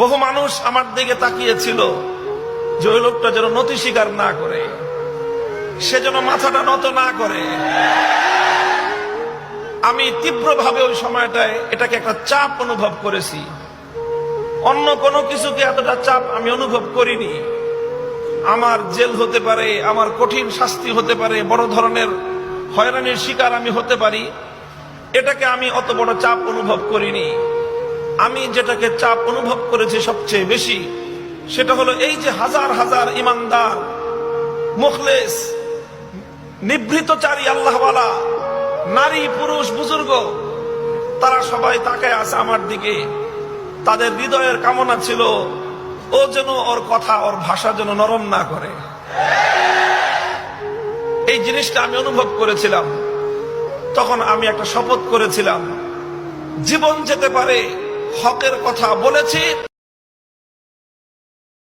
বহু মানুষ আমার দিকে তাকিয়েছিল যে ওই লোকটা যেন নতি স্বীকার না করে, সে যেন মাথাটা নত না করে। আমি তীব্রভাবে ওই সময়টায় এটাকে একটা চাপ অনুভব করেছি। অন্য কোনো কিছুকে এতটা চাপ আমি অনুভব করিনি। আমার জেল হতে পারে, আমার কঠিন শাস্তি হতে পারে, বড় ধরনের হয়রানির শিকার আমি হতে পারি, এটাকে আমি অত বড় চাপ অনুভব করিনি। আমি যেটাকে চাপ অনুভব করেছি সবচেয়ে বেশি, সেটা হলো এই যে হাজার হাজার ইমানদার, মুখলেস, নিভৃতচারী আল্লাহওয়ালা, নারী, পুরুষ, বুজুর্গ, তারা সবাই তাকে আছে আমার দিকে। তাদের হৃদয়ের কামনা ছিল, ও যেন ওর কথা, ওর ভাষা যেন নরম না করে। এই জিনিসটা আমি অনুভব করেছিলাম। তখন আমি একটা শপথ করেছিলাম, জীবন যেতে পারে হকের কথা বলেছি